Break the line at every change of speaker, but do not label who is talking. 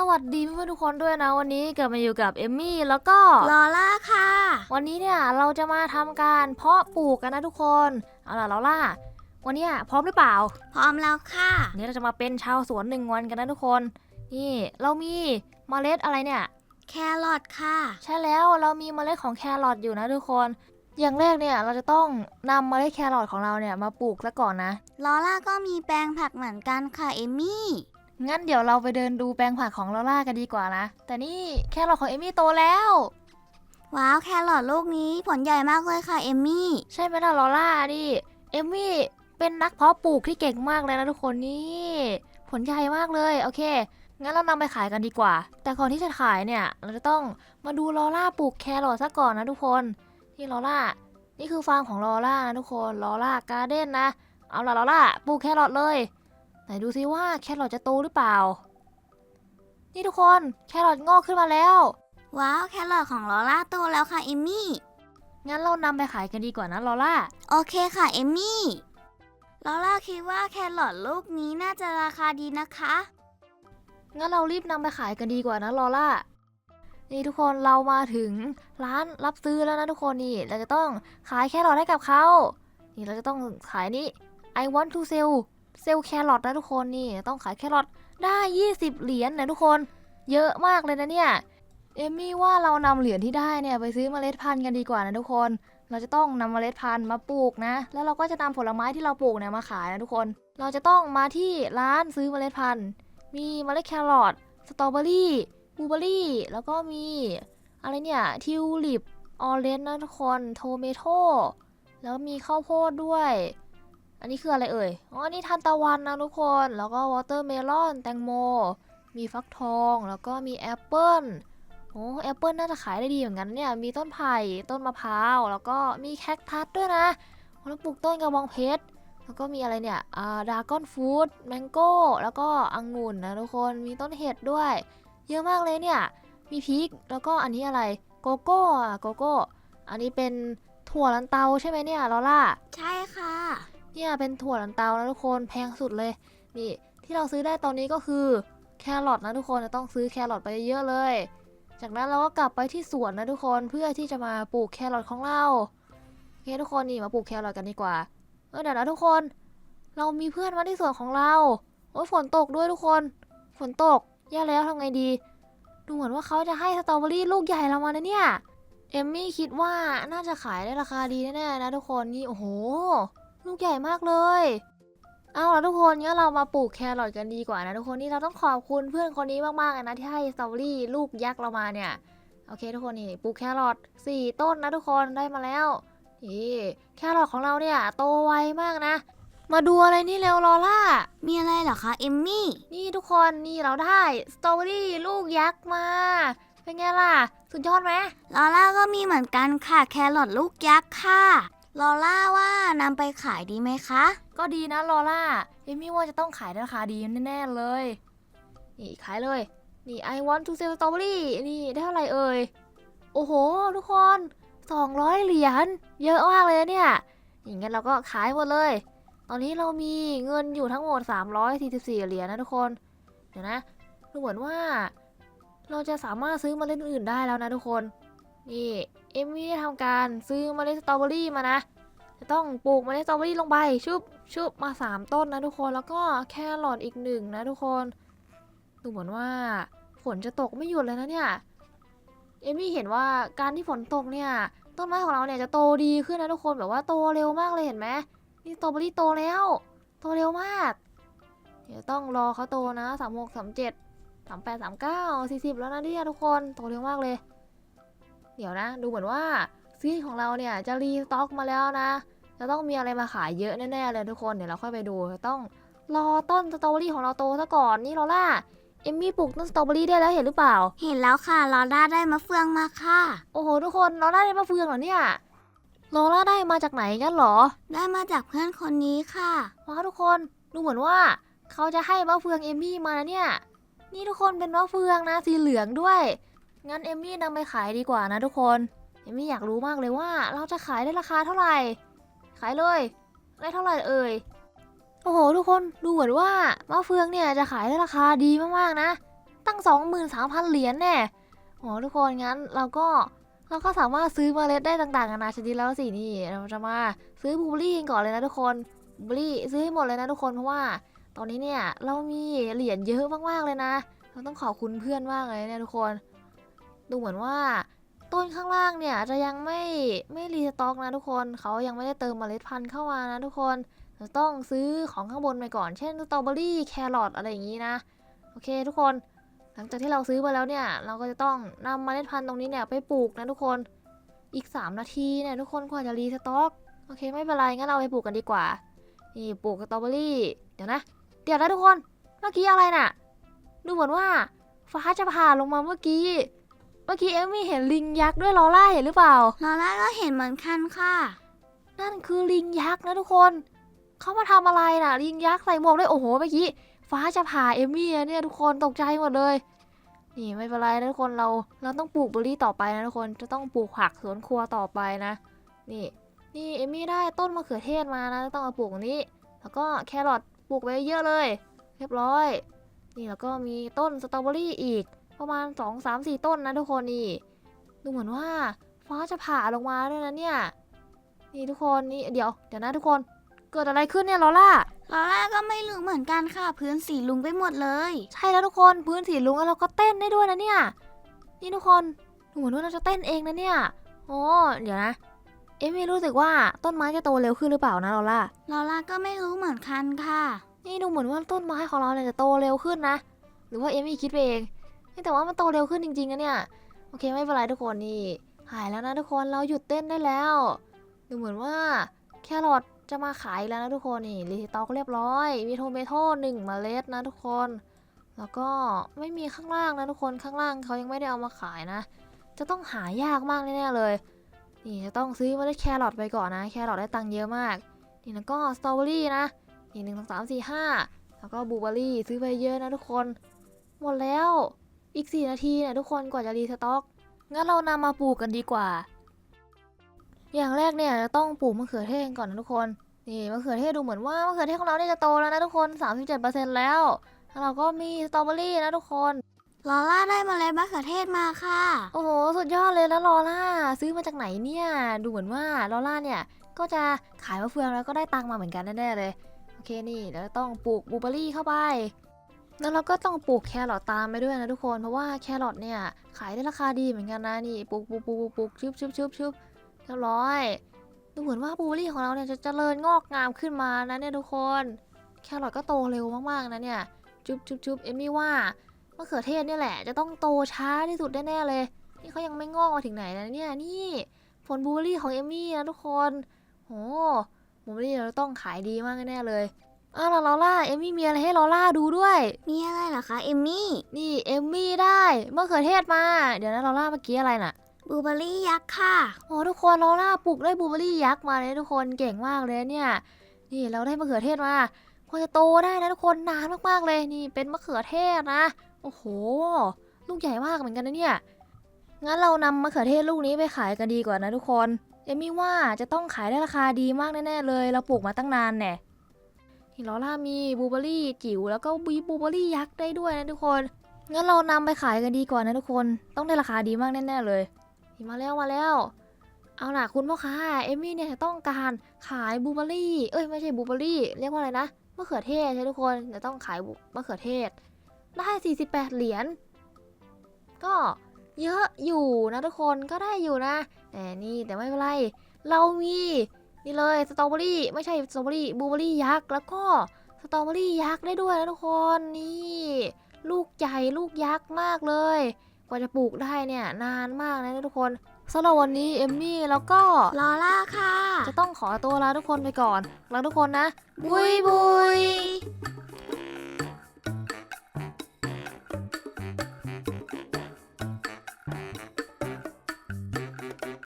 สวัสดีเพื่อนๆทุกคนด้วยนะ วันนี้กลับมาอยู่กับเอมมี่แล้วก็
ลอล่าค่ะ
วันนี้เนี่ยเราจะมาทำการเพาะปลูกกันนะทุกคนเอาล่ะเราล่ะวันเนี้ยพร้อมหรือเปล่า
พร้อมแล้วค่ะ
วันนี้เราจะมาเป็นชาวสวนหนึ่งวันกันนะทุกคน นี่เรามีเมล็ดอะไรเนี่ย
แครอทค่ะ
ใช่แล้วเรามีเมล็ดของแครอทอยู่นะทุกคน อย่างแรกเนี่ยเราจะต้องนำเมล็ดแครอทของเราเนี่ยมาปลูกซะก่อนนะ
ลอล่าก็มีแปลงผักเหมือนกันค่ะเอมมี่
งั้นเดี๋ยวเราไปเดินดูแปลงผักของลอล่ากันดีกว่านะ แต่นี่แครอทของเอมี่โตแล้ว
ว้าวแครอทลูกนี้ผลใหญ่มากเลยค่ะเอมมี่
ใช่ไหมล่ะลอล่าดิเอมมี่เป็นนักเพาะปลูกที่เก่งมากเลยนะทุกคนนี่ ผลใหญ่มากเลยโอเค งั้นเรานำไปขายกันดีกว่า แต่ก่อนที่จะขายเนี่ย เราจะต้องมาดูลอล่าปลูกแครอทซะก่อนนะทุกคนนี่ลอล่านี่คือฟาร์มของลอล่านะทุกคนลอล่าการ์เด้นนะ เอาล่ะลอล่าปลูกแครอทเลย ไหนดูซิว่าแครอทจะโตหรือเปล่า นี่ทุกคนแครอทงอกขึ้นมาแล้ว
ว้าวแครอทของลอล่าโตแล้วค่ะเอมมี่
งั้นเรานำไปขายกันดีกว่านะลอล่า
โอเคค่ะเอมมี่ลอล่าคิดว่าแครอทลูกนี้น่าจะราคาดีนะคะ
งั้นเรารีบนำไปขายกันดีกว่านะลอล่า นี่ทุกคนเรามาถึงร้านรับซื้อแล้วนะทุกคนนี่ เราจะต้องขายแครอทให้กับเขา นี่เราจะต้องขายนี่ I want to sell sell แครอทนะทุกคนนี่ต้องขายแครอทได้ 20 เหรียญนะทุกคน เยอะมากเลยนะเนี่ยเอมมี่ว่าเรานำเหรียญที่ได้เนี่ยไปซื้อเมล็ดพันธุ์กันดีกว่านะทุกคน เราจะต้องนำเมล็ดพันธุ์มาปลูกนะ แล้วเราก็จะนำผลไม้ที่เราปลูกเนี่ยมาขายนะทุกคน เราจะต้องมาที่ร้านซื้อเมล็ดพันธุ์ มีเมล็ดแครอทสตรอเบอรี่บลูเบอรี่ แล้วก็มีอะไรเนี่ยทิวลิปออเรนจ์นะทุกคนโทเมโตแล้วมีข้าวโพดด้วย อันนี้คืออะไรเอ่ย อ๋อนนี้ทานตะวันนะทุกคน แล้วก็วอเตอร์เมลอน แตงโม มีฟักทอง แล้วก็มีแอปเปิ้ล โอ้แอปเปิลน่าจะขายได้ดีเหมือนกันเนี่ย มีต้นไผ่ ต้นมะพร้าว แล้วก็มีแคคตัสด้วยนะ แล้วปลูกต้นกระบองเพชร แล้วก็มีอะไรเนี่ยอ่าดากอนฟูดแมงโก้ แล้วก็องุ่นนะทุกคน มีต้นเห็ดด้วย เยอะมากเลยเนี่ย มีพริก แล้วก็อันนี้อะไร โกโก้อะโกโก้ อันนี้เป็นถั่วลันเตาใช่ไหมเนี่ยลอล่า
ใช่ค่ะ
เนี่ยเป็นถั่วลันเตานะทุกคนแพงสุดเลย นี่ที่เราซื้อได้ตอนนี้ก็คือแครอทนะทุกคนจะต้องซื้อแครอทไปเยอะเลย จากนั้นเราก็กลับไปที่สวนนะทุกคนเพื่อที่จะมาปลูกแครอทของเราโอเคทุกคนนี่มาปลูกแครอทกันดีกว่าเออเดี๋ยวนะทุกคน เรามีเพื่อนมาที่สวนของเราโอ้ยฝนตกด้วยทุกคน ฝนตกแย่แล้วทำไงดี ดูเหมือนว่าเขาจะให้สตรอเบอรี่ลูกใหญ่เรามานะเนี่ยเอมมี่คิดว่าน่าจะขายได้ราคาดีแน่ๆนะทุกคนนี่โอ้โห ลูกใหญ่มากเลย เอาล่ะทุกคนงั้นเรามาปลูกแครอทกันดีกว่านะทุกคนนี่เราต้องขอบคุณเพื่อนคนนี้มากๆเลยนะที่ให้สตรอเบอรี่ลูกยักษ์เรามาเนี่ยโอเคทุกคนนี่ปลูกแครอทสี่ต้นนะทุกคนได้มาแล้วนี่แครอทของเราเนี่ยโตไวมากนะ มาดูอะไรนี่เร็วลอล่า
มีอะไรเหรอคะเอมมี่
นี่ทุกคนนี่เราได้สตรอเบอรี่ลูกยักษ์มา เป็นไงล่ะ สุดยอดไหม
ลอล่าก็มีเหมือนกันค่ะ แครอทลูกยักษ์ค่ะ ลอล่าว่านำไปขายดีไหมคะ
ก็ดีนะลอล่าเอมี่ว่าจะต้องขายราคาดีแน่ๆเลย นี่ขายเลย นี่ I want to sell strawberry นี่ได้เท่าไหร่เอ่ย โอ้โห ทุกคน 200 เหรียญ เยอะมากเลยเนี่ย อย่างงั้นเราก็ขายหมดเลย ตอนนี้เรามีเงินอยู่ทั้งหมด 344 เหรียญนะทุกคน เดี๋ยวนะ ดูเหมือนว่า เราจะสามารถซื้อมาเล่นอื่นได้แล้วนะทุกคน นี่เอมมี่ได้ทำการซื้อเมล็ดสตรอเบอรี่มานะ จะต้องปลูกเมล็ดสตรอเบอรี่ลงไปชุบชุบมา 3 ต้นนะทุกคนแล้วก็แครอทอีกหนึ่งนะทุกคนดูเหมือนว่าฝนจะตกไม่หยุดเลยนะเนี่ยเอมี่เห็นว่าการที่ฝนตกเนี่ยต้นไม้ของเราเนี่ยจะโตดีขึ้นนะทุกคนแบบว่าโตเร็วมากเลยเห็นไหมนี่สตรอเบอรี่โตแล้ว โตเร็วมาก เดี๋ยวต้องรอเขาโตนะสามหกสามเจ็ดสามแปดสามเก้าสี่สิบแล้วนะเนี่ยทุกคนโตเร็วมากเลย เดี๋ยวนะ ดูเหมือนว่าซีดของเราเนี่ยจะรีสต็อกมาแล้วนะ จะต้องมีอะไรมาขายเยอะแน่ๆเลยทุกคนเดี๋ยวเราค่อยไปดูต้องรอต้นสตรอเบอรี่ของเราโตซะก่อนนี่ลอล่าเอมมี่ปลูกต้นสตรอเบอรี่ได้แล้วเห็นหรือเปล่า
เห็นแล้วค่ะลอล่าได้มะเฟืองมาค่ะ
โอ้โหทุกคนลอล่าได้มะเฟืองเหรอเนี่ยลอล่าได้มาจากไหนกันเหรอ
ได้มาจากเพื่อนคนนี้ค่ะ
ว้าวทุกคนดูเหมือนว่าเขาจะให้มะเฟืองเอมมี่มานะเนี่ย นี่ทุกคนเป็นมะเฟืองนะสีเหลืองด้วย งั้นเอมมี่นำไปขายดีกว่านะทุกคน เอมมี่อยากรู้มากเลยว่าเราจะขายได้ราคาเท่าไหร่ ขายเลยได้เท่าไหร่เอ่ย โอ้โห ทุกคนดูเหมือนว่ามะเฟืองเนี่ยจะขายได้ราคาดีมากๆนะ ตั้ง 23,000 เหรียญแน่โอ้ทุกคนงั้นเราก็เราก็สามารถซื้อมเมล็ดได้ต่างๆนานาชนิดแล้วสินี่เราจะมาซื้อบูรี่กันก่อนเลยนะทุกคนบูรี่ซื้อให้หมดเลยนะทุกคนเพราะว่า ตอนนี้เนี่ยเรามีเหรียญเยอะมากๆเลยนะ เราต้องขอบคุณเพื่อนมากเลยเนี่ยทุกคน ดูเหมือนว่า ต้นข้างล่างเนี่ยจะยังไม่ไม่รีสต็อกนะทุกคนเขายังไม่ได้เติมเมล็ดพันธุ์เข้ามานะทุกคนเราต้องซื้อของข้างบนไปก่อน เช่นสตรอเบอรี่แครอทอะไรอย่างนี้นะ โอเคทุกคน หลังจากที่เราซื้อไปแล้วเนี่ย เราก็จะต้องนำเมล็ดพันธุ์ตรงนี้เนี่ยไปปลูกนะทุกคน อีก 3 นาทีเนี่ยทุกคนกว่าจะรีสต็อก โอเคไม่เป็นไรงั้นเราไปปลูกกันดีกว่า นี่ปลูกสตรอเบอรี่ เดี๋ยวนะ เดี๋ยวนะทุกคน เมื่อกี้อะไรน่ะ ดูเหมือนว่าฟ้าจะผ่าลงมาเมื่อกี้ มื่อกี้เอมมี่เห็นลิงยักษ์ด้วยลอล่าเห็นหรือเปล่า
ลอล่าก็เห็นเหมือนกันค่ะ
นั่นคือลิงยักษ์นะทุกคน เขามาทำอะไรน่ะ ลิงยักษ์ใส่หมวกด้วยโอ้โหเมื่อกี้ฟ้าจะผ่าเอมมี่อะเนี่ยทุกคนตกใจหมดเลย นี่ไม่เป็นไรนะทุกคนเราเราต้องปลูกเบอร์รี่ต่อไปนะทุกคนจะต้องปลูกผักสวนครัวต่อไปนะ นี่ นี่เอมมี่ได้ต้นมะเขือเทศมานะต้องเอาปลูกตรงนี้ แล้วก็แครอทปลูกไว้เยอะเลย เรียบร้อย นี่แล้วก็มีต้นสตรอเบอรี่อีก ประมาณ 2 3 4 ต้นนะทุกคนนี่ ดูเหมือนว่าฟ้าจะผ่าลงมาด้วยนะเนี่ย นี่ทุกคนนี่เดี๋ยวเดี๋ยวนะทุกคน เกิดอะไรขึ้นเนี่ยลอล่า
ลอล่าก็ไม่รู้เหมือนกันค่ะ พื้นสีลุงไปหมดเลย
ใช่แล้วทุกคนพื้นสีลุงแล้วเราก็เต้นได้ด้วยนะเนี่ย นี่ทุกคนดูเหมือนว่าเราจะเต้นเองนะเนี่ยโอ้เดี๋ยวนะ เอมี่รู้สึกว่าต้นไม้จะโตเร็วขึ้นหรือเปล่านะลอล่า
ลอล่าก็ไม่รู้เหมือนกันค่ะ
นี่ดูเหมือนว่าต้นไม้ของเราเนี่ยจะโตเร็วขึ้นนะ หรือว่าเอมี่คิดไปเองเฮ้ย แต่ว่ามันโตเร็วขึ้นจริงๆนะเนี่ย โอเคไม่เป็นไรทุกคนนี่หายแล้วนะทุกคนเราหยุดเต้นได้แล้ว ดูเหมือนว่าแครอทจะมาขายแล้วนะทุกคนนี่รีสต็อกเรียบร้อย มีโทเมโต้หนึ่งเมล็ดนะทุกคน แล้วก็ไม่มีข้างล่างนะทุกคนข้างล่างเขายังไม่ได้เอามาขายนะ จะต้องหายากมากแน่ๆเลย นี่จะต้องซื้อมล็ดแครอทไปก่อนนะ แครอทได้ตังค์เยอะมาก นี่แล้วก็สตรอเบอรี่นะนี่หนึ่งสองสามสี่ห้าแล้วก็บลูเบอรี่ซื้อไปเยอะนะทุกคน หมดแล้ว อีก 4 นาทีเนี่ยทุกคนกว่าจะรีสต็อก งั้นเรานำมาปลูกกันดีกว่า อย่างแรกเนี่ยจะต้องปลูกมะเขือเทศก่อนนะทุกคน นี่มะเขือเทศดูเหมือนว่ามะเขือเทศของเราเนี่ยจะโตแล้วนะทุกคน 37%แล้วแล้วเราก็มีสตรอเบอรี่นะทุกคน
ลอล่าได้เมาเลยมะเขือเทศมาค่ะ
โอ้โห สุดยอดเลยแล้วลอล่าซื้อมาจากไหนเนี่ย ดูเหมือนว่าลอล่าเนี่ยก็จะขายมะเฟืองแล้วก็ได้ตังค์มาเหมือนกันแน่ๆเลย โอเคนี่แล้วต้องปลูกบลูเบอร์รี่เข้าไป แล้วเราก็ต้องปลูกแครอทตามไปด้วยนะทุกคน เพราะว่าแครอทเนี่ยขายได้ราคาดีเหมือนกันนะนี่ปลูกปลูกปลูกปลูกชึบชึบชึบชึบเรียบร้อยดูเหมือนว่าบลูเบอรี่ของเราเนี่ยจะเจริญงอกงามขึ้นมานะเนี่ยทุกคน แครอทก็โตเร็วมากๆนะเนี่ยจุบจุบจุบเอมมี่ว่ามะเขือเทศเนี่ยแหละ จะต้องโตช้าที่สุดแน่ๆเลย นี่เขายังไม่งอกมาถึงไหนนะเนี่ยนี่ผลบลูเบอรี่ของเอมมี่นะทุกคนโหบลูเบอรี่เราต้องขายดีมากแน่เลย อ้าวแล้วลอล่าเอมมี่มีอะไรให้ลอล่าดูด้วย
มีอะไรเหรอคะ เอมมี่
นี่เอมมี่ได้มะเขือเทศมา เดี๋ยวนะลอล่าเมื่อกี้อะไรน่ะ
บลูเบอร์รี่ยักษ์ค่ะ
โอ้ทุกคนลอล่าปลูกได้บลูเบอร์รี่ยักษ์มาเลยทุกคนเก่งมากเลยเนี่ย นี่เราได้มะเขือเทศมาพอจะโตได้นะทุกคนนานมากๆเลยนี่เป็นมะเขือเทศนะ โอ้โห ลูกใหญ่มากเหมือนกันนะเนี่ย งั้นเรานำมะเขือเทศลูกนี้ไปขายกันดีกว่านะทุกคน เอมมี่ว่าจะต้องขายได้ราคาดีมากแน่ๆเลย เราปลูกมาตั้งนานแน่ ลอล่ามีบูเบอร์รี่จิ๋วแล้วก็มีบูเบอร์รี่ยักษ์ได้ด้วยนะทุกคนงั้นเรานำไปขายกันดีกว่านะทุกคนต้องได้ราคาดีมากแน่ๆเลยมาแล้วมาแล้ว เอาล่ะคุณพ่อค้าเอมี่เนี่ยต้องการขายบูเบอร์รี่ เอ้ยไม่ใช่บูเบอร์รี่เรียกว่าอะไรนะมะเขือเทศใช่ทุกคนจะต้องขายมะเขือเทศได้ 48 เหรียญก็เยอะอยู่นะทุกคนก็ได้อยู่นะแต่นี่แต่ไม่เป็นไร เรามี นี่เลยสตรอเบอรี่ไม่ใช่สตรอเบอรี่บลูเบอรี่ยักษ์แล้วก็สตรอเบอรี่ยักษ์ได้ด้วยนะทุกคนนี่ลูกใหญ่ลูกยักษ์มากเลย กว่าจะปลูกได้เนี่ยนานมากนะทุกคนสำหรับวันนี้เอมมี่แล้วก็
ลอล่าค่ะ
จะต้องขอตัวลาทุกคนไปก่อนลาทุกคนนะ บุยบุย